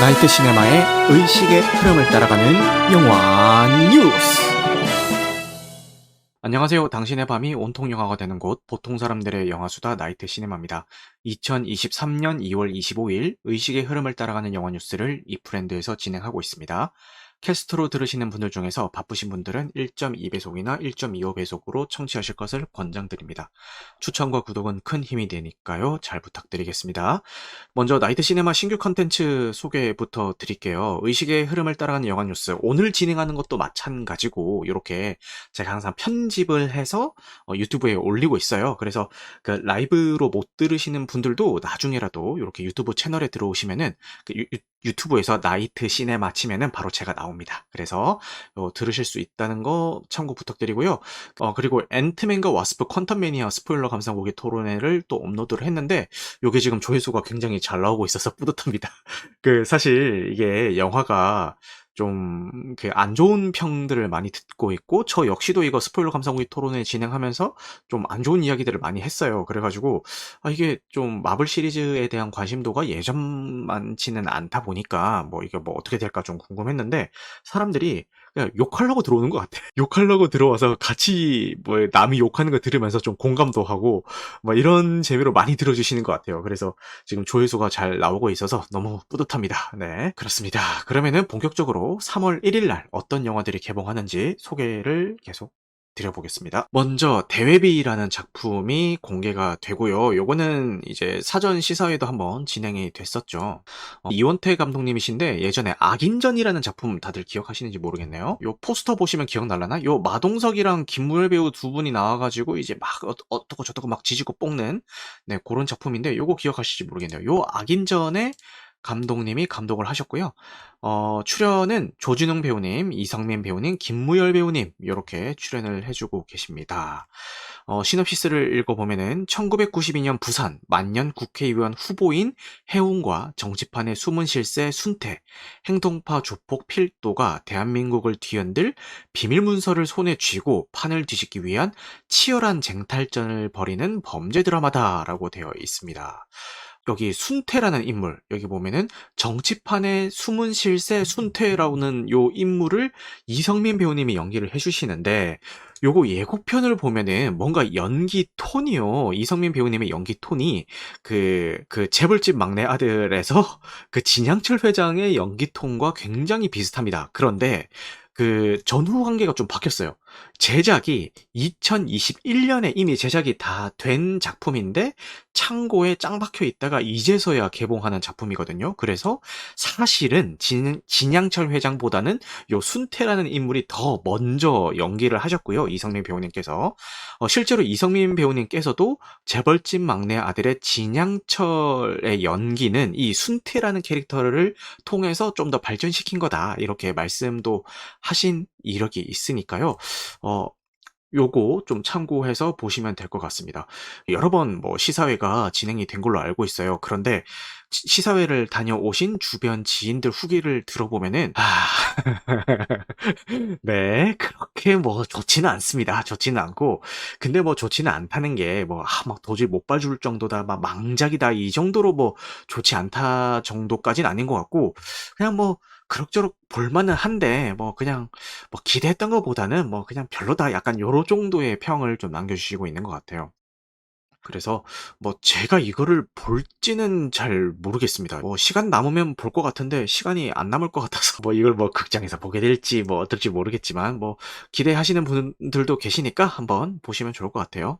나이트 시네마의 의식의 흐름을 따라가는 영화 뉴스. 안녕하세요. 당신의 밤이 온통 영화가 되는 곳, 보통 사람들의 영화수다 나이트 시네마입니다. 2023년 2월 25일 의식의 흐름을 따라가는 영화 뉴스를 이프랜드에서 진행하고 있습니다. 캐스트로 들으시는 분들 중에서 바쁘신 분들은 1.2배속이나 1.25배속으로 청취하실 것을 권장드립니다. 추천과 구독은 큰 힘이 되니까요. 잘 부탁드리겠습니다. 먼저 나이트 시네마 신규 컨텐츠 소개부터 드릴게요. 의식의 흐름을 따라가는 영화 뉴스. 오늘 진행하는 것도 마찬가지고 이렇게 제가 항상 편집을 해서 어, 유튜브에 올리고 있어요. 그래서 그 라이브로 못 들으시는 분들도 나중에라도 이렇게 유튜브 채널에 들어오시면은 그 유, 유튜브에서 나이트 시네마 치면은 바로 제가 나옵니다. 그래서 어, 들으실 수 있다는 거 참고 부탁드리고요. 어, 그리고 앤트맨과 와스프 퀀텀 매니아 스포일러 감상보기 토론회를 또 업로드를 했는데 요게 지금 조회수가 굉장히 잘 나오고 있어서 뿌듯합니다. 그 사실 이게 영화가 좀그안 좋은 평들을 많이 듣고 있고 저 역시도 이거 스포일러 감상후기 토론회 진행하면서 좀 안 좋은 이야기들을 많이 했어요. 그래가지고 아 이게 좀 마블 시리즈에 대한 관심도가 예전만치는 않다 보니까 뭐 이게 뭐 어떻게 될까 좀 궁금했는데 사람들이 그냥 욕하려고 들어오는 것 같아. 욕하려고 들어와서 같이 뭐 남이 욕하는 거 들으면서 좀 공감도 하고 뭐 이런 재미로 많이 들어주시는 것 같아요. 그래서 지금 조회수가 잘 나오고 있어서 너무 뿌듯합니다. 네, 그렇습니다. 그러면은 본격적으로 3월 1일 날 어떤 영화들이 개봉하는지 소개를 계속 드려보겠습니다. 먼저 대회비라는 작품이 공개가 되고요. 요거는 이제 사전 시사회도 한번 진행이 됐었죠. 어, 이원태 감독님이신데 예전에 악인전이라는 작품 다들 기억하시는지 모르겠네요. 요 포스터 보시면 기억날라나? 요 마동석이랑 김무열 배우 두 분이 나와가지고 이제 막 어, 어떻고 저떻고 막 지지고 볶는 네 그런 작품인데 요거 기억하실지 모르겠네요. 요 악인전에 감독님이 감독을 하셨고요. 어, 출연은 조진웅 배우님, 이성민 배우님, 김무열 배우님 이렇게 출연을 해주고 계십니다. 어, 시놉시스를 읽어보면은 1992년 부산 만년 국회의원 후보인 해운과 정치판의 숨은 실세 순태, 행동파 조폭 필도가 대한민국을 뒤흔들 비밀 문서를 손에 쥐고 판을 뒤집기 위한 치열한 쟁탈전을 벌이는 범죄 드라마다라고 되어 있습니다. 여기 순태라는 인물 여기 보면은 정치판의 숨은 실세 순태라는 요 인물을 이성민 배우님이 연기를 해주시는데 요거 예고편을 보면은 뭔가 연기 톤이요 이성민 배우님의 연기 톤이 그그 재벌집 막내 아들에서 그 진양철 회장의 연기 톤과 굉장히 비슷합니다. 그런데 그 전후 관계가 좀 바뀌었어요. 제작이 2021년에 이미 제작이 다 된 작품인데 창고에 짱 박혀 있다가 이제서야 개봉하는 작품이거든요. 그래서 사실은 진, 진양철 회장보다는 요 순태라는 인물이 더 먼저 연기를 하셨고요. 이성민 배우님께서 어, 실제로 이성민 배우님께서도 재벌집 막내 아들의 진양철의 연기는 이 순태라는 캐릭터를 통해서 좀 더 발전시킨 거다 이렇게 말씀도 하신 이력이 있으니까요. 어, 요거 좀 참고해서 보시면 될 것 같습니다. 여러 번 뭐 시사회가 진행이 된 걸로 알고 있어요. 그런데 시- 사회를 다녀오신 주변 지인들 후기를 들어보면은 아, 네, 그렇게 뭐 좋지는 않습니다. 좋지는 않고 근데 뭐 좋지는 않다는 게뭐 아, 막 도저히 못 봐줄 정도다, 막 망작이다 이 정도로 뭐 좋지 않다 정도까지는 아닌 것 같고 그냥 뭐 그럭저럭 볼만은 한데 뭐 그냥 뭐 기대했던 것보다는 뭐 그냥 별로다 약간 요런 정도의 평을 좀 남겨주시고 있는 것 같아요. 그래서 뭐 제가 이거를 볼지는 잘 모르겠습니다. 뭐 시간 남으면 볼 것 같은데 시간이 안 남을 것 같아서 뭐 이걸 뭐 극장에서 보게 될지 뭐 어떨지 모르겠지만 뭐 기대하시는 분들도 계시니까 한번 보시면 좋을 것 같아요.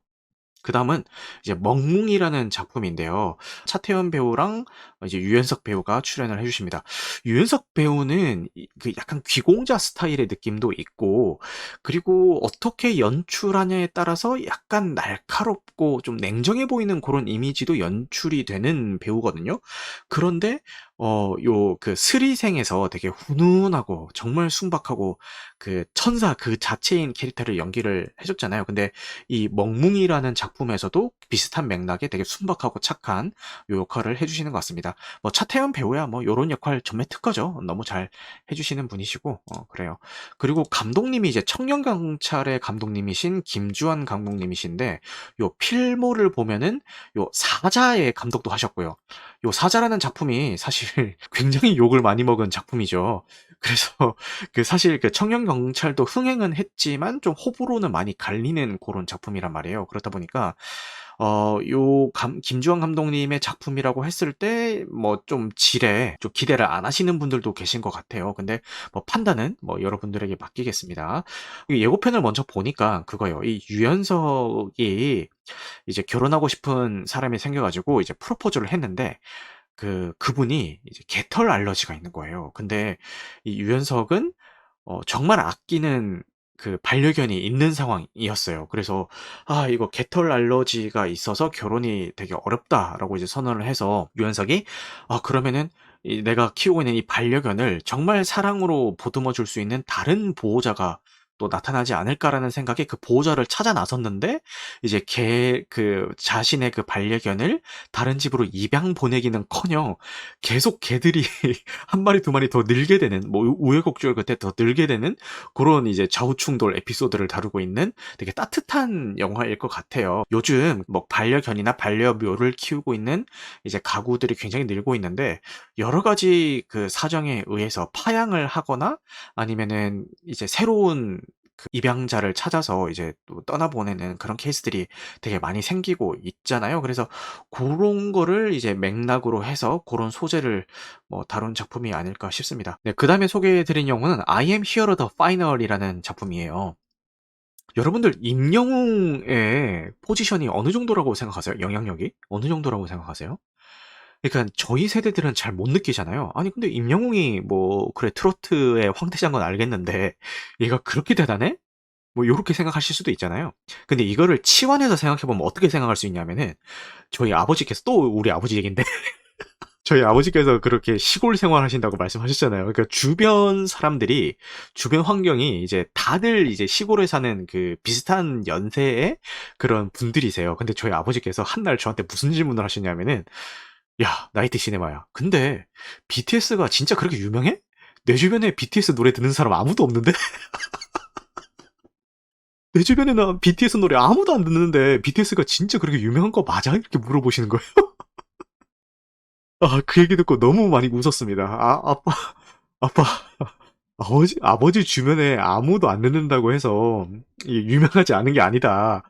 그 다음은 이제 멍뭉이라는 작품인데요. 차태현 배우랑 이제 유연석 배우가 출연을 해주십니다. 유연석 배우는 이- 그 약간 귀공자 스타일의 느낌도 있고, 그리고 어떻게 연출하냐에 따라서 약간 날카롭고 좀 냉정해 보이는 그런 이미지도 연출이 되는 배우거든요. 그런데 어, 요, 그, 스리생에서 되게 훈훈하고, 정말 순박하고, 그, 천사 그 자체인 캐릭터를 연기를 해줬잖아요. 근데 이 멍뭉이라는 작품에서도 비슷한 맥락에 되게 순박하고 착한 요 역할을 해주시는 것 같습니다. 뭐, 차태현 배우야 뭐, 요런 역할 전매 특허죠. 너무 잘 해주시는 분이시고, 어, 그래요. 그리고 감독님이 이제 청년경찰의 감독님이신 김주환 감독님이신데, 요 필모를 보면은, 요 사자의 감독도 하셨고요. 요 사자라는 작품이 사실 굉장히 욕을 많이 먹은 작품이죠. 그래서 그 사실 그 청년 경찰도 흥행은 했지만 좀 호불호는 많이 갈리는 그런 작품이란 말이에요. 그렇다 보니까 어, 요 감, 김주환 감독님의 작품이라고 했을 때 뭐 좀 질에 좀 기대를 안 하시는 분들도 계신 것 같아요. 근데 뭐 판단은 뭐 여러분들에게 맡기겠습니다. 이 예고편을 먼저 보니까 그거요. 이 유연석이 이제 결혼하고 싶은 사람이 생겨가지고 이제 프로포즈를 했는데 그 그분이 이제 개털 알러지가 있는 거예요. 근데 이 유연석은 어, 정말 아끼는 그 반려견이 있는 상황이었어요. 그래서 아 이거 개털 알러지가 있어서 결혼이 되게 어렵다라고 이제 선언을 해서 유연석이 아 그러면은 이 내가 키우고 있는 이 반려견을 정말 사랑으로 보듬어 줄 수 있는 다른 보호자가 또 나타나지 않을까라는 생각에 그 보호자를 찾아 나섰는데 이제 걔그 자신의 그 반려견을 다른 집으로 입양 보내기는커녕 계속 개들이 한 마리 두 마리 더 늘게 되는 뭐 우여곡절 끝에 더 늘게 되는 그런 이제 좌우충돌 에피소드를 다루고 있는 되게 따뜻한 영화일 것 같아요. 요즘 뭐 반려견이나 반려묘를 키우고 있는 이제 가구들이 굉장히 늘고 있는데 여러 가지 그 사정에 의해서 파양을 하거나 아니면은 이제 새로운 그 입양자를 찾아서 이제 또 떠나보내는 그런 케이스들이 되게 많이 생기고 있잖아요. 그래서 그런 거를 이제 맥락으로 해서 그런 소재를 뭐 다룬 작품이 아닐까 싶습니다. 네, 그 다음에 소개해 드린 영화는 I am Hero the Final이라는 작품이에요. 여러분들 임영웅의 포지션이 어느 정도라고 생각하세요? 영향력이 어느 정도라고 생각하세요? 그러니까 저희 세대들은 잘 못 느끼잖아요. 아니 근데 임영웅이 뭐 그래 트로트의 황태자인 건 알겠는데 얘가 그렇게 대단해? 뭐 요렇게 생각하실 수도 있잖아요. 근데 이거를 치환해서 생각해 보면 어떻게 생각할 수 있냐면은 저희 아버지께서 또 우리 아버지 얘긴데 저희 아버지께서 그렇게 시골 생활하신다고 말씀하셨잖아요. 그러니까 주변 사람들이 주변 환경이 이제 다들 이제 시골에 사는 그 비슷한 연세의 그런 분들이세요. 근데 저희 아버지께서 한 날 저한테 무슨 질문을 하셨냐면은 야, 나이트 시네마야. 근데 BTS가 진짜 그렇게 유명해? 내 주변에 BTS 노래 듣는 사람 아무도 없는데? 내 주변에는 BTS 노래 아무도 안 듣는데 BTS가 진짜 그렇게 유명한 거 맞아? 이렇게 물어보시는 거예요. 아, 그 얘기 듣고 너무 많이 웃었습니다. 아, 아빠, 아빠, 아버지, 아버지 주변에 아무도 안 듣는다고 해서 유명하지 않은 게 아니다.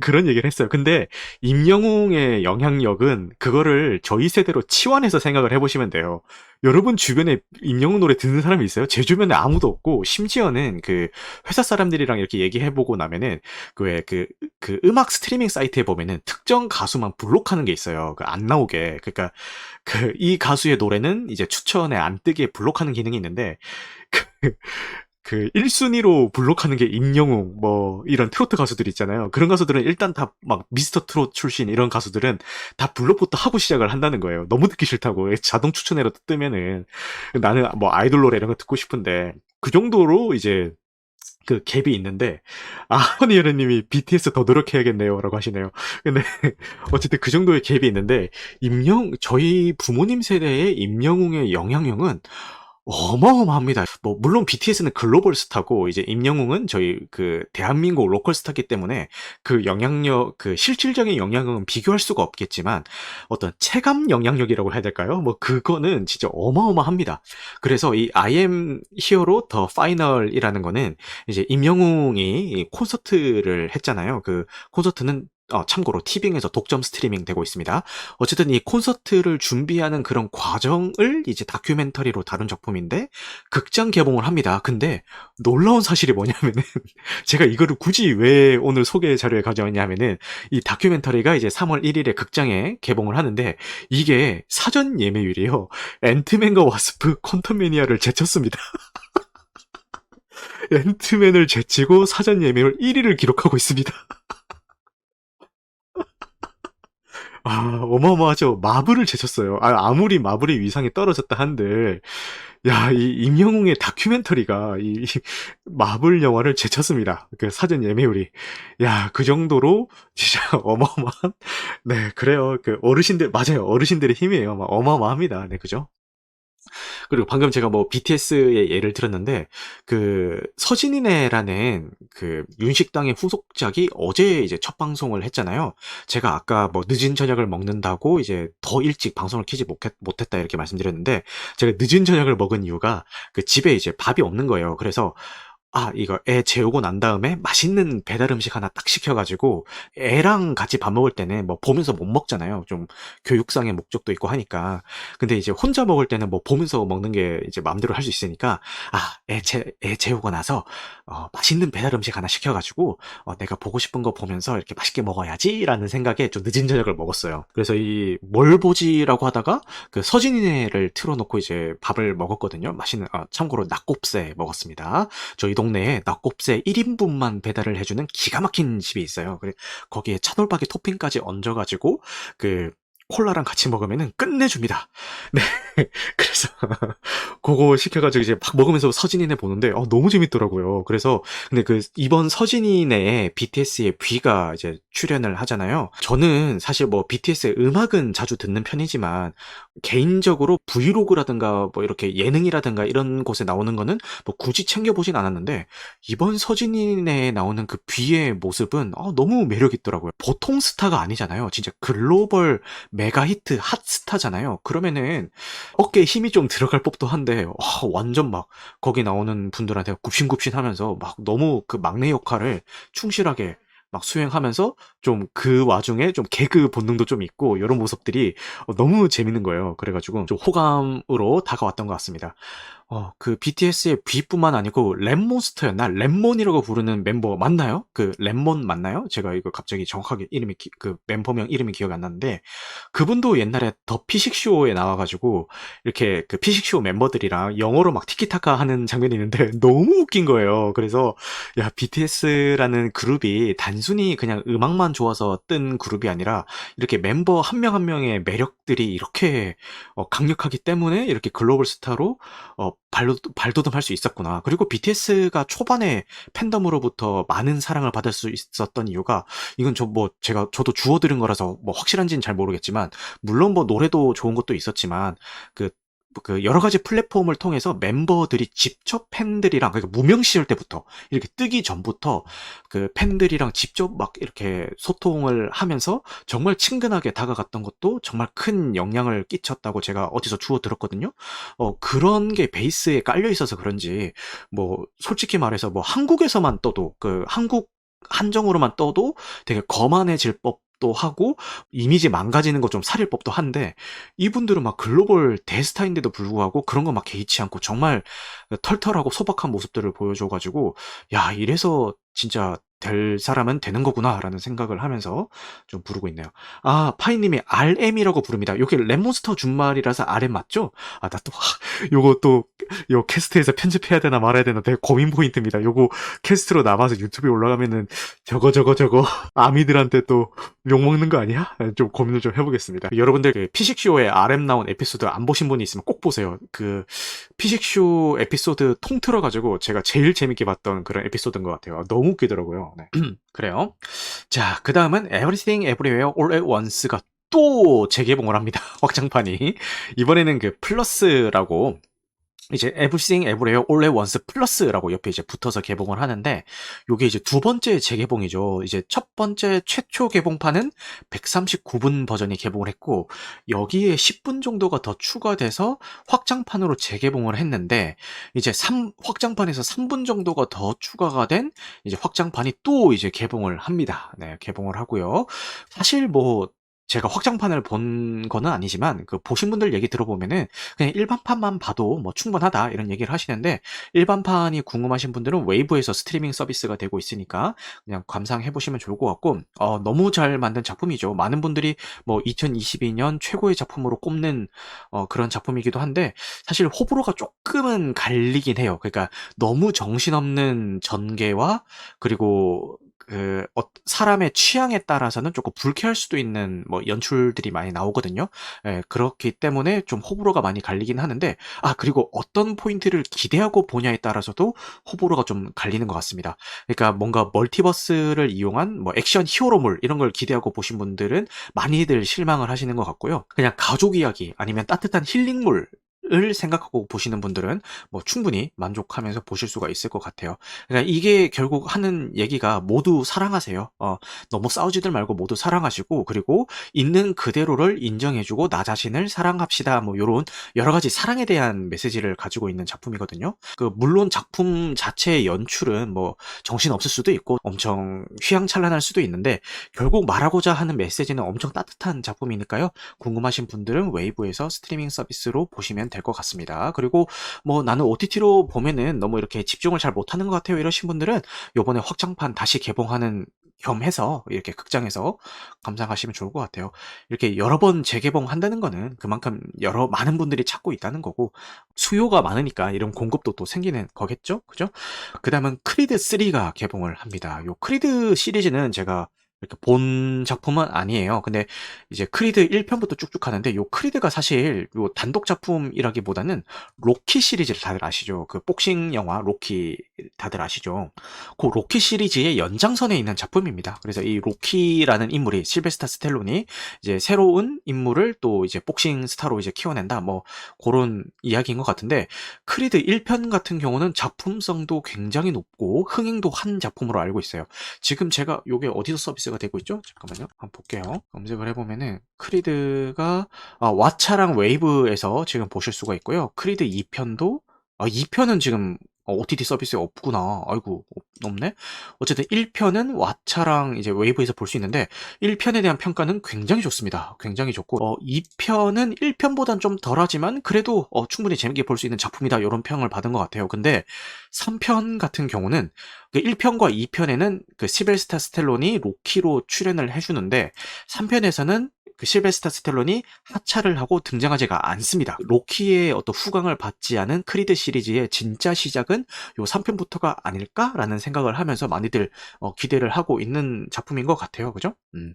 그런 얘기를 했어요. 근데 임영웅의 영향력은 그거를 저희 세대로 치환해서 생각을 해보시면 돼요. 여러분 주변에 임영웅 노래 듣는 사람이 있어요? 제 주변에 아무도 없고 심지어는 그 회사 사람들이랑 이렇게 얘기해보고 나면은 그왜그그 음악 스트리밍 사이트에 보면은 특정 가수만 블록하는 게 있어요. 그 안 나오게. 그러니까 그 이 가수의 노래는 이제 추천에 안 뜨게 블록하는 기능이 있는데 그 그 1순위로 블록하는 게 임영웅 뭐 이런 트로트 가수들 있잖아요. 그런 가수들은 일단 다 막 미스터 트롯 출신 이런 가수들은 다 블록부터 하고 시작을 한다는 거예요. 너무 듣기 싫다고 자동 추천해로 뜨면은 나는 뭐 아이돌 노래 이런 거 듣고 싶은데 그 정도로 이제 그 갭이 있는데 아허니 여래님이 BTS 더 노력해야겠네요라고 하시네요. 근데 어쨌든 그 정도의 갭이 있는데 임영 저희 부모님 세대의 임영웅의 영향력은 어마어마합니다. 뭐 물론 BTS는 글로벌 스타고 이제 임영웅은 저희 그 대한민국 로컬 스타기 때문에 그 영향력 그 실질적인 영향력은 비교할 수가 없겠지만 어떤 체감 영향력이라고 해야 될까요? 뭐 그거는 진짜 어마어마합니다. 그래서 이 I am hero the final이라는 거는 이제 임영웅이 콘서트를 했잖아요. 그 콘서트는 어, 참고로 티빙에서 독점 스트리밍 되고 있습니다. 어쨌든 이 콘서트를 준비하는 그런 과정을 이제 다큐멘터리로 다룬 작품인데 극장 개봉을 합니다. 근데 놀라운 사실이 뭐냐면은 제가 이거를 굳이 왜 오늘 소개 자료에 가져왔냐면은 이 다큐멘터리가 이제 3월 1일에 극장에 개봉을 하는데 이게 사전 예매율이요. 앤트맨과 와스프 퀀텀매니아를 제쳤습니다. 앤트맨을 제치고 사전 예매율 1위를 기록하고 있습니다. 아, 어마어마하죠. 마블을 제쳤어요. 아, 아무리 마블의 위상이 떨어졌다 한들, 야, 이 임영웅의 다큐멘터리가 이, 이 마블 영화를 제쳤습니다. 그 사전 예매율이. 야, 그 정도로 진짜 어마어마한, 네, 그래요. 그 어르신들, 맞아요. 어르신들의 힘이에요. 막 어마어마합니다. 네, 그죠? 그리고 방금 제가 뭐 BTS의 예를 들었는데 그 서진이네라는 그 윤식당의 후속작이 어제 이제 첫 방송을 했잖아요. 제가 아까 뭐 늦은 저녁을 먹는다고 이제 더 일찍 방송을 키지 못했, 못했다 이렇게 말씀드렸는데 제가 늦은 저녁을 먹은 이유가 그 집에 이제 밥이 없는 거예요. 그래서 아, 이거 애 재우고 난 다음에 맛있는 배달 음식 하나 딱 시켜가지고 애랑 같이 밥 먹을 때는 뭐 보면서 못 먹잖아요. 좀 교육상의 목적도 있고 하니까. 근데 이제 혼자 먹을 때는 뭐 보면서 먹는 게 이제 마음대로 할 수 있으니까 아, 애, 재, 애 재우고 나서 어, 맛있는 배달 음식 하나 시켜가지고 어, 내가 보고 싶은 거 보면서 이렇게 맛있게 먹어야지라는 생각에 좀 늦은 저녁을 먹었어요. 그래서 이 뭘 보지라고 하다가 그 서진이네를 틀어놓고 이제 밥을 먹었거든요. 맛있는 아, 참고로 낙곱새 먹었습니다. 저희 동네에 낙곱새 1인분만 배달을 해주는 기가 막힌 집이 있어요. 거기에 차돌박이 토핑까지 얹어가지고 그 콜라랑 같이 먹으면은 끝내줍니다. 네. 그래서 그거 시켜가지고 이제 막 먹으면서 서진이네 보는데 어, 너무 재밌더라고요. 그래서 근데 그 이번 서진이네에 BTS의 뷔가 이제 출연을 하잖아요. 저는 사실 뭐 BTS의 음악은 자주 듣는 편이지만 개인적으로 브이로그라든가 뭐 이렇게 예능이라든가 이런 곳에 나오는 거는 뭐 굳이 챙겨보진 않았는데 이번 서진이네에 나오는 그 뷔의 모습은 어, 너무 매력 있더라고요. 보통 스타가 아니잖아요. 진짜 글로벌 메가 히트 핫 스타잖아요. 그러면은 어깨에 힘이 좀 들어갈 법도 한데 와, 완전 막 거기 나오는 분들한테 굽신굽신하면서 막 너무 그 막내 역할을 충실하게 막 수행하면서 좀 그 와중에 좀 개그 본능도 좀 있고 이런 모습들이 어, 너무 재밌는 거예요. 그래가지고 좀 호감으로 다가왔던 것 같습니다. 어, 그 BTS의 B뿐만 아니고 랩몬스터였나? 랩몬이라고 부르는 멤버 맞나요? 그 랩몬 맞나요? 제가 이거 갑자기 정확하게 이름이 기- 그 멤버명 이름이 기억이 안 나는데 그분도 옛날에 더 피식쇼에 나와가지고 이렇게 그 피식쇼 멤버들이랑 영어로 막 티키타카 하는 장면이 있는데 너무 웃긴 거예요. 그래서 야 BTS라는 그룹이 단 순히 그냥 음악만 좋아서 뜬 그룹이 아니라 이렇게 멤버 한명한 명의 매력들이 이렇게 어, 강력하기 때문에 이렇게 글로벌 스타로 어, 발로, 발돋움할 수 있었구나. 그리고 BTS가 초반에 팬덤으로부터 많은 사랑을 받을 수 있었던 이유가 이건 저 뭐 제가 저도 주워 들은 거라서 뭐 확실한지는 잘 모르겠지만 물론 뭐 노래도 좋은 것도 있었지만 그 그 여러 가지 플랫폼을 통해서 멤버들이 직접 팬들이랑 그러니까 무명 시절 때부터 이렇게 뜨기 전부터 그 팬들이랑 직접 막 이렇게 소통을 하면서 정말 친근하게 다가갔던 것도 정말 큰 영향을 끼쳤다고 제가 어디서 주워 들었거든요. 어, 그런 게 베이스에 깔려 있어서 그런지 뭐 솔직히 말해서 뭐 한국에서만 떠도 그 한국 한정으로만 떠도 되게 거만해질 법 도 하고 이미지 망가지는 거좀 살릴 법도 한데 이분들은 막 글로벌 대스타인데도 불구하고 그런 거 막 개의치 않고 정말 털털하고 소박한 모습들을 보여줘가지고 야 이래서 진짜 될 사람은 되는 거구나라는 생각을 하면서 좀 부르고 있네요. 아 파이님이 RM이라고 부릅니다. 요게 랩몬스터 준말이라서 RM 맞죠? 아 나 또 요거 또 요 캐스트에서 편집해야 되나 말아야 되나 되게 고민 포인트입니다. 요거 캐스트로 남아서 유튜브에 올라가면은 저거 저거 저거 아미들한테 또 욕먹는 거 아니야? 좀 고민을 좀 해보겠습니다. 여러분들 그 피식쇼에 RM 나온 에피소드 안 보신 분이 있으면 꼭 보세요. 그 피식쇼 에피소드 통틀어 가지고 제가 제일 재밌게 봤던 그런 에피소드인 것 같아요. 너무 웃기더라고요. 네. 그래요. 자, 그 다음은 Everything Everywhere All at Once가 또 재개봉을 합니다. 확장판이. 이번에는 그 플러스라고 이제 Everything Once 플러스라고 옆에 이제 붙어서 개봉을 하는데 요게 이제 두 번째 재개봉이죠. 이제 첫 번째 최초 개봉판은 139분 버전이 개봉을 했고 여기에 10분 정도가 더 추가돼서 확장판으로 재개봉을 했는데 이제 3 확장판에서 3분 정도가 더 추가가 된 이제 확장판이 또 이제 개봉을 합니다. 네, 개봉을 하고요. 사실 뭐 제가 확장판을 본 거는 아니지만 그 보신 분들 얘기 들어보면은 그냥 일반판만 봐도 뭐 충분하다 이런 얘기를 하시는데 일반판이 궁금하신 분들은 웨이브에서 스트리밍 서비스가 되고 있으니까 그냥 감상해 보시면 좋을 것 같고 어, 너무 잘 만든 작품이죠. 많은 분들이 뭐 2022년 최고의 작품으로 꼽는 어, 그런 작품이기도 한데 사실 호불호가 조금은 갈리긴 해요. 그러니까 너무 정신없는 전개와 그리고 그 어, 사람의 취향에 따라서는 조금 불쾌할 수도 있는 뭐 연출들이 많이 나오거든요. 예, 그렇기 때문에 좀 호불호가 많이 갈리긴 하는데 아 그리고 어떤 포인트를 기대하고 보냐에 따라서도 호불호가 좀 갈리는 것 같습니다. 그러니까 뭔가 멀티버스를 이용한 뭐 액션 히어로물 이런 걸 기대하고 보신 분들은 많이들 실망을 하시는 것 같고요. 그냥 가족 이야기 아니면 따뜻한 힐링물 을 생각하고 보시는 분들은 뭐 충분히 만족하면서 보실 수가 있을 것 같아요. 그러니까 이게 결국 하는 얘기가 모두 사랑하세요. 어, 너무 싸우지들 말고 모두 사랑하시고 그리고 있는 그대로를 인정해주고 나 자신을 사랑합시다. 뭐 이런 여러 가지 사랑에 대한 메시지를 가지고 있는 작품이거든요. 그 물론 작품 자체의 연출은 뭐 정신 없을 수도 있고 엄청 휘황찬란할 수도 있는데 결국 말하고자 하는 메시지는 엄청 따뜻한 작품이니까요. 궁금하신 분들은 웨이브에서 스트리밍 서비스로 보시면 될것 같습니다. 그리고 뭐 나는 OTT로 보면은 너무 이렇게 집중을 잘 못하는 것 같아요. 이러신 분들은 요번에 확장판 다시 개봉하는 겸해서 이렇게 극장에서 감상하시면 좋을 것 같아요. 이렇게 여러 번 재개봉한다는 거는 그만큼 여러 많은 분들이 찾고 있다는 거고 수요가 많으니까 이런 공급도 또 생기는 거겠죠? 그죠? 그다음은 크리드 3가 개봉을 합니다. 요 크리드 시리즈는 제가 이렇게 본 작품은 아니에요. 근데 이제 크리드 1편부터 쭉쭉 하는데 요 크리드가 사실 요 단독 작품이라기보다는 로키 시리즈를 다들 아시죠? 그 복싱 영화 로키 다들 아시죠? 그 로키 시리즈의 연장선에 있는 작품입니다. 그래서 이 로키라는 인물이 실베스타 스텔론이 이제 새로운 인물을 또 이제 복싱 스타로 이제 키워낸다. 뭐 그런 이야기인 것 같은데 크리드 1편 같은 경우는 작품성도 굉장히 높고 흥행도 한 작품으로 알고 있어요. 지금 제가 요게 어디서 서비스 가 되고 있죠? 잠깐만요. 한번 볼게요. 검색을 해보면은 크리드가 아, 왓챠랑 웨이브에서 지금 보실 수가 있고요. 크리드 2편도 아, 2편은 지금 어, OTT 서비스에 없구나. 아이고, 없- 없네? 어쨌든 1편은 왓챠랑 이제 웨이브에서 볼 수 있는데, 1편에 대한 평가는 굉장히 좋습니다. 굉장히 좋고, 어, 2편은 1편보단 좀 덜하지만, 그래도 어, 충분히 재밌게 볼 수 있는 작품이다. 이런 평을 받은 것 같아요. 근데 3편 같은 경우는, 1편과 2편에는 그 시벨스타 스텔론이 로키로 출연을 해주는데, 3편에서는 그 실베스타 스텔론이 하차를 하고 등장하지가 않습니다. 로키의 어떤 후광을 받지 않은 크리드 시리즈의 진짜 시작은 요 3편부터가 아닐까라는 생각을 하면서 많이들 어, 기대를 하고 있는 작품인 것 같아요. 그죠? 음.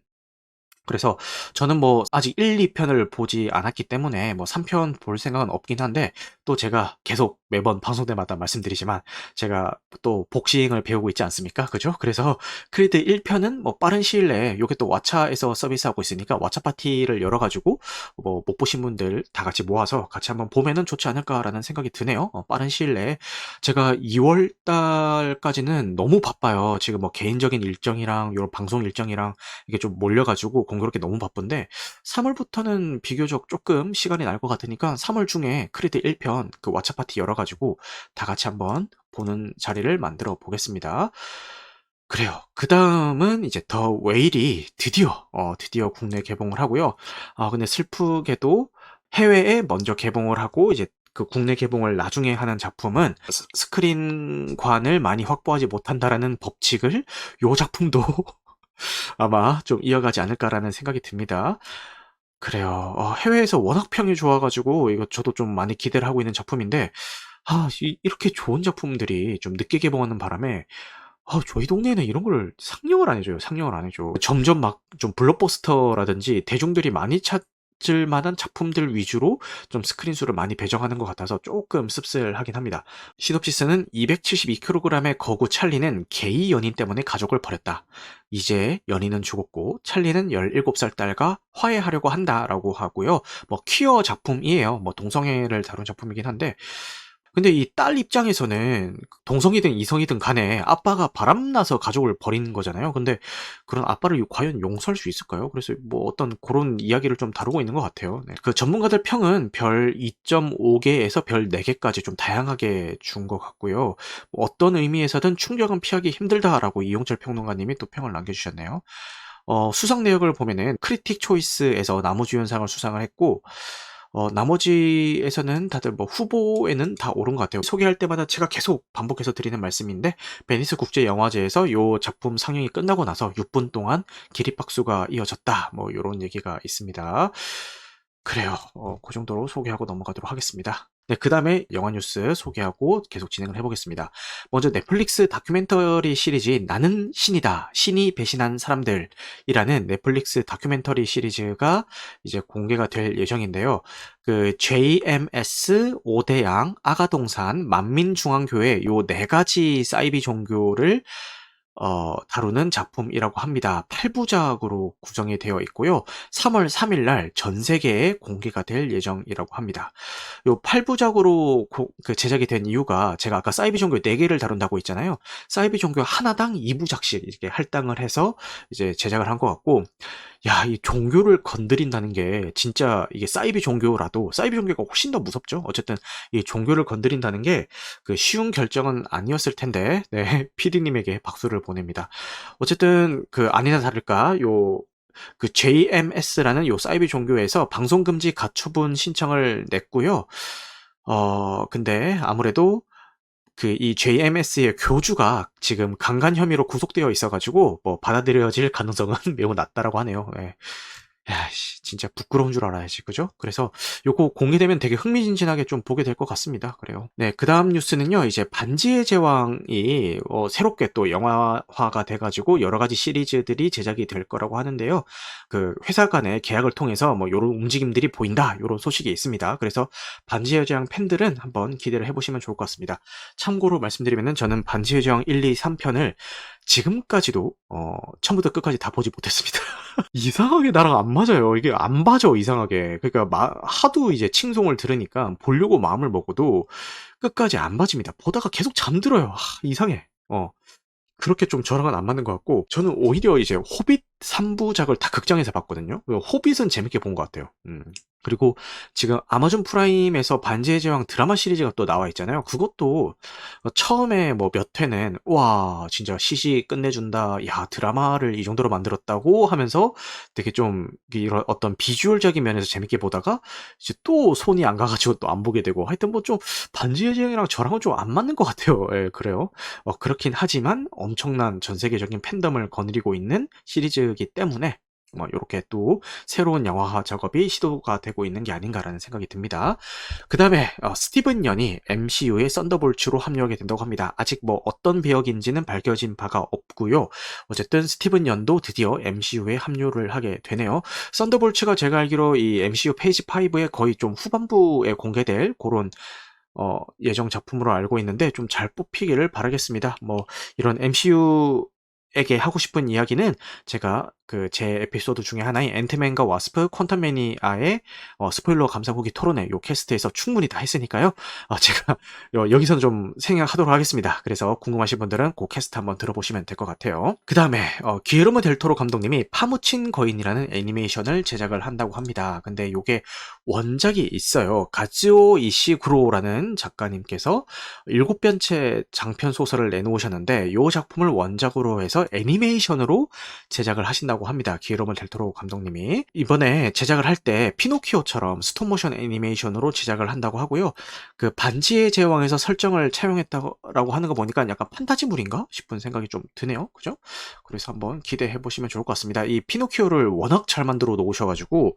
그래서 저는 뭐 아직 1, 2편을 보지 않았기 때문에 뭐 3편 볼 생각은 없긴 한데 또 제가 계속 매번 방송 때마다 말씀드리지만 제가 또 복싱을 배우고 있지 않습니까? 그죠? 그래서 크리드 1편은 뭐 빠른 시일 내에 요게 또 왓챠에서 서비스하고 있으니까 왓챠 파티를 열어가지고 뭐 못 보신 분들 다 같이 모아서 같이 한번 보면은 좋지 않을까라는 생각이 드네요. 어, 빠른 시일 내에 제가 2월 달까지는 너무 바빠요. 지금 뭐 개인적인 일정이랑 요 방송 일정이랑 이게 좀 몰려가지고 공교롭게 너무 바쁜데 3월부터는 비교적 조금 시간이 날 것 같으니까 3월 중에 크리드 1편 그 왓챠 파티 열어가지고 다 같이 한번 보는 자리를 만들어 보겠습니다. 그래요. 그 다음은 이제 더 웨일이 드디어, 어, 드디어 국내 개봉을 하고요. 아, 근데 슬프게도 해외에 먼저 개봉을 하고 이제 그 국내 개봉을 나중에 하는 작품은 스- 스크린관을 많이 확보하지 못한다라는 법칙을 요 작품도 아마 좀 이어가지 않을까라는 생각이 듭니다. 그래요. 어, 해외에서 워낙 평이 좋아가지고 이거 저도 좀 많이 기대를 하고 있는 작품인데 아, 이, 이렇게 좋은 작품들이 좀 늦게 개봉하는 바람에 아, 저희 동네에는 이런 걸 상영을 안 해줘요. 상영을 안 해줘. 점점 막 좀 블록버스터라든지 대중들이 많이 찾 을 만한 작품들 위주로 좀 스크린 수를 많이 배정하는 것 같아서 조금 씁쓸하긴 합니다. 시놉시스는 272kg의 거구 찰리는 게이 연인 때문에 가족을 버렸다. 이제 연인은 죽었고 찰리는 17살 딸과 화해하려고 한다라고 하고요. 뭐 퀴어 작품이에요. 뭐 동성애를 다룬 작품이긴 한데 근데 이 딸 입장에서는 동성이든 이성이든 간에 아빠가 바람나서 가족을 버린 거잖아요. 근데 그런 아빠를 과연 용서할 수 있을까요? 그래서 뭐 어떤 그런 이야기를 좀 다루고 있는 것 같아요. 네. 그 전문가들 평은 별 2.5개에서 별 4개까지 좀 다양하게 준 것 같고요. 뭐 어떤 의미에서든 충격은 피하기 힘들다라고 이용철 평론가님이 또 평을 남겨주셨네요. 어, 수상 내역을 보면은 크리틱 초이스에서 나무주연상을 수상을 했고 어, 나머지에서는 다들 뭐 후보에는 다 오른 것 같아요. 소개할 때마다 제가 계속 반복해서 드리는 말씀인데 베니스 국제 영화제에서 요 작품 상영이 끝나고 나서 6분 동안 기립박수가 이어졌다. 뭐 이런 얘기가 있습니다. 그래요. 어, 그 정도로 소개하고 넘어가도록 하겠습니다. 네, 그 다음에 영화 뉴스 소개하고 계속 진행을 해보겠습니다. 먼저 넷플릭스 다큐멘터리 시리즈인 나는 신이다. 신이 배신한 사람들이라는 넷플릭스 다큐멘터리 시리즈가 이제 공개가 될 예정인데요. 그 JMS, 오대양, 아가동산, 만민중앙교회 요 네 가지 사이비 종교를 어, 다루는 작품이라고 합니다. 8부작으로 구성이 되어 있고요. 3월 3일 날 전 세계에 공개가 될 예정이라고 합니다. 요 8부작으로 그 제작이 된 이유가 제가 아까 사이비 종교 4개를 다룬다고 했잖아요. 사이비 종교 하나당 2부작씩 이렇게 할당을 해서 이제 제작을 한 것 같고 야, 이 종교를 건드린다는 게 진짜 이게 사이비 종교라도 사이비 종교가 훨씬 더 무섭죠. 어쨌든 이 종교를 건드린다는 게 그 쉬운 결정은 아니었을 텐데, 네, 피디님에게 박수를 보냅니다. 어쨌든 그 아니나 다를까 요그 JMS라는 요 사이비 종교에서 방송 금지 가처분 신청을 냈고요. 어, 근데 아무래도 그 이 JMS의 교주가 지금 강간 혐의로 구속되어 있어가지고 뭐 받아들여질 가능성은 매우 낮다라고 하네요. 예. 야, 씨, 진짜 부끄러운 줄 알아야지, 그죠? 그래서 요거 공개되면 되게 흥미진진하게 좀 보게 될 것 같습니다. 그래요. 네, 그 다음 뉴스는요, 이제 반지의 제왕이 어, 새롭게 또 영화화가 돼가지고 여러 가지 시리즈들이 제작이 될 거라고 하는데요. 그 회사 간의 계약을 통해서 뭐 요런 움직임들이 보인다, 요런 소식이 있습니다. 그래서 반지의 제왕 팬들은 한번 기대를 해보시면 좋을 것 같습니다. 참고로 말씀드리면은 저는 반지의 제왕 1, 2, 3편을 지금까지도 어, 처음부터 끝까지 다 보지 못했습니다. 이상하게 나랑 안 맞아요. 이게 안 봐져 이상하게. 그러니까 마, 하도 이제 칭송을 들으니까 보려고 마음을 먹어도 끝까지 안 봐집니다. 보다가 계속 잠들어요. 하, 이상해. 어. 그렇게 좀 저랑은 안 맞는 것 같고 저는 오히려 이제 호빗 3부작을 다 극장에서 봤거든요. 호빗은 재밌게 본 것 같아요. 음. 그리고 지금 아마존 프라임에서 반지의 제왕 드라마 시리즈가 또 나와 있잖아요. 그것도 처음에 뭐 몇 회는 와 진짜 시시 끝내준다. 야 드라마를 이 정도로 만들었다고 하면서 되게 좀 이런 어떤 비주얼적인 면에서 재밌게 보다가 이제 또 손이 안 가가지고 또 안 보게 되고 하여튼 뭐 좀 반지의 제왕이랑 저랑은 좀 안 맞는 것 같아요. 예, 그래요. 어, 그렇긴 하지만 엄청난 전 세계적인 팬덤을 거느리고 있는 시리즈이기 때문에 뭐 이렇게 또 새로운 영화화 작업이 시도가 되고 있는 게 아닌가라는 생각이 듭니다. 그 다음에 어, 스티븐 연이 MCU의 썬더볼츠로 합류하게 된다고 합니다. 아직 뭐 어떤 배역인지는 밝혀진 바가 없고요. 어쨌든 스티븐 연도 드디어 MCU에 합류를 하게 되네요. 썬더볼츠가 제가 알기로 이 MCU 페이지 5의 거의 좀 후반부에 공개될 그런 어, 예정 작품으로 알고 있는데 좀 잘 뽑히기를 바라겠습니다. 뭐 이런 MCU 에게 하고 싶은 이야기는 제가 그 제 에피소드 중에 하나인 앤트맨과 와스프 퀀텀 매니아의 어, 스포일러 감상 후기 토론회 요 캐스트에서 충분히 다 했으니까요. 어, 제가 여기서는 좀 생략하도록 하겠습니다. 그래서 궁금하신 분들은 그 캐스트 한번 들어보시면 될 것 같아요. 그 다음에 어, 기에르모 델토로 감독님이 파무친 거인이라는 애니메이션을 제작을 한다고 합니다. 근데 요게 원작이 있어요. 가즈오 이시구로라는 작가님께서 일곱 변체 장편 소설을 내놓으셨는데 요 작품을 원작으로 해서 애니메이션으로 제작을 하신다고 합니다. 기에로모 델토로 감독님이 이번에 제작을 할 때 피노키오처럼 스톱모션 애니메이션으로 제작을 한다고 하고요. 그 반지의 제왕에서 설정을 차용했다고 하는 거 보니까 약간 판타지물인가 싶은 생각이 좀 드네요. 그죠? 그래서 한번 기대해 보시면 좋을 것 같습니다. 이 피노키오를 워낙 잘 만들어 놓으셔가지고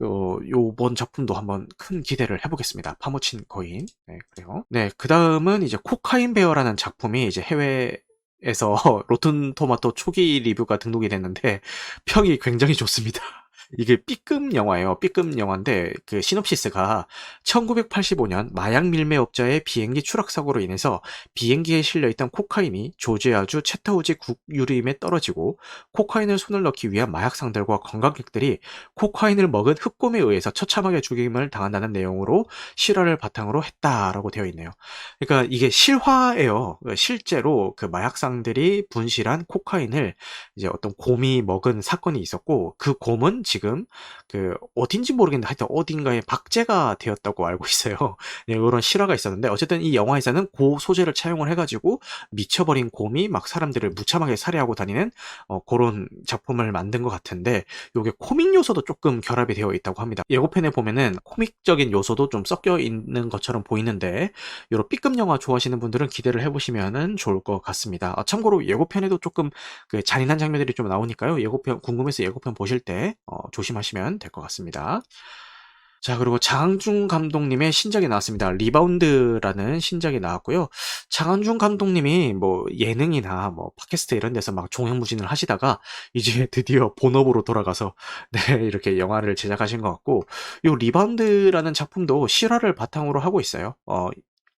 어, 요번 작품도 한번 큰 기대를 해보겠습니다. 파모친 거인. 네, 그래요. 네, 그 다음은 이제 코카인 베어라는 작품이 이제 해외 에서 로튼 토마토 초기 리뷰가 등록이 됐는데 평이 굉장히 좋습니다. 이게 B급 영화예요. B급 영화인데 그 시놉시스가 1985년 마약 밀매업자의 비행기 추락 사고로 인해서 비행기에 실려 있던 코카인이 조지아주 채타우지 국유림에 떨어지고 코카인을 손을 넣기 위한 마약상들과 관광객들이 코카인을 먹은 흑곰에 의해서 처참하게 죽임을 당한다는 내용으로 실화를 바탕으로 했다라고 되어 있네요. 그러니까 이게 실화예요. 실제로 그 마약상들이 분실한 코카인을 이제 어떤 곰이 먹은 사건이 있었고 그 곰은 지금 그 어딘지 모르겠는데 하여튼 어딘가에 박제가 되었다고 알고 있어요. 네, 이런 실화가 있었는데 어쨌든 이 영화에서는 그 소재를 차용을 해가지고 미쳐버린 곰이 막 사람들을 무참하게 살해하고 다니는 어, 그런 작품을 만든 것 같은데 이게 코믹 요소도 조금 결합이 되어 있다고 합니다. 예고편에 보면은 코믹적인 요소도 좀 섞여 있는 것처럼 보이는데 이런 B급 영화 좋아하시는 분들은 기대를 해보시면 좋을 것 같습니다. 아, 참고로 예고편에도 조금 그 잔인한 장면들이 좀 나오니까요. 예고편 궁금해서 예고편 보실 때 어, 조심하시면 될 것 같습니다. 자, 그리고 장항준 감독님의 신작이 나왔습니다. 리바운드라는 신작이 나왔고요. 장항준 감독님이 뭐 예능이나 뭐 팟캐스트 이런 데서 막 종횡무진을 하시다가 이제 드디어 본업으로 돌아가서 네, 이렇게 영화를 제작하신 것 같고 이 리바운드라는 작품도 실화를 바탕으로 하고 있어요. 어,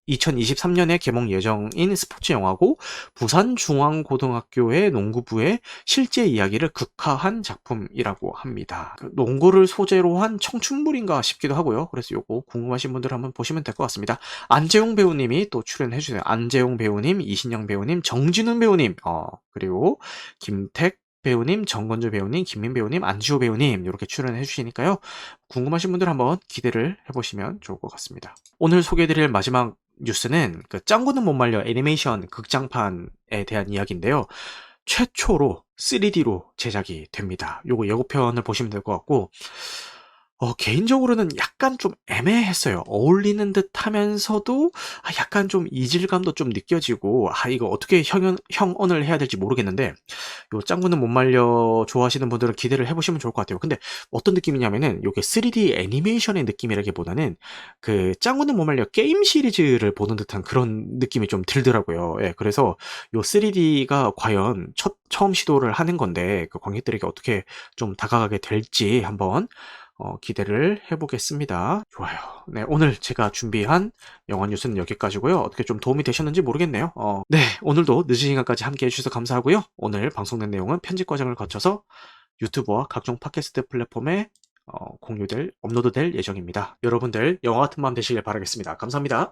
2023년에 개봉 예정인 스포츠 영화고 부산중앙고등학교의 농구부의 실제 이야기를 극화한 작품이라고 합니다. 그 농구를 소재로 한 청춘물인가 싶기도 하고요. 그래서 요거 궁금하신 분들 한번 보시면 될 것 같습니다. 안재용 배우님이 또 출연해 주세요. 안재용 배우님, 이신영 배우님, 정진훈 배우님, 어, 그리고 김택 배우님, 정건주 배우님, 김민 배우님, 안지호 배우님 이렇게 출연해 주시니까요. 궁금하신 분들 한번 기대를 해보시면 좋을 것 같습니다. 오늘 소개해드릴 마지막 뉴스는 그 짱구는 못 말려 애니메이션 극장판에 대한 이야기인데요. 최초로 3D로 제작이 됩니다. 요거 예고편을 보시면 될 것 같고 어, 개인적으로는 약간 좀 애매했어요. 어울리는 듯 하면서도 아, 약간 좀 이질감도 좀 느껴지고 아 이거 어떻게 형, 형언을 해야 될지 모르겠는데 요 짱구는 못 말려 좋아하시는 분들은 기대를 해보시면 좋을 것 같아요. 근데 어떤 느낌이냐면은 요게 3D 애니메이션의 느낌이라기보다는 그 짱구는 못 말려 게임 시리즈를 보는 듯한 그런 느낌이 좀 들더라고요. 예, 그래서 요 3D가 과연 첫, 처음 시도를 하는 건데 그 관객들에게 어떻게 좀 다가가게 될지 한번 어, 기대를 해보겠습니다. 좋아요. 네, 오늘 제가 준비한 영화 뉴스는 여기까지고요. 어떻게 좀 도움이 되셨는지 모르겠네요. 어, 네, 오늘도 늦은 시간까지 함께 해주셔서 감사하고요. 오늘 방송된 내용은 편집 과정을 거쳐서 유튜브와 각종 팟캐스트 플랫폼에 어, 공유될, 업로드될 예정입니다. 여러분들 영화 같은 밤 되시길 바라겠습니다. 감사합니다.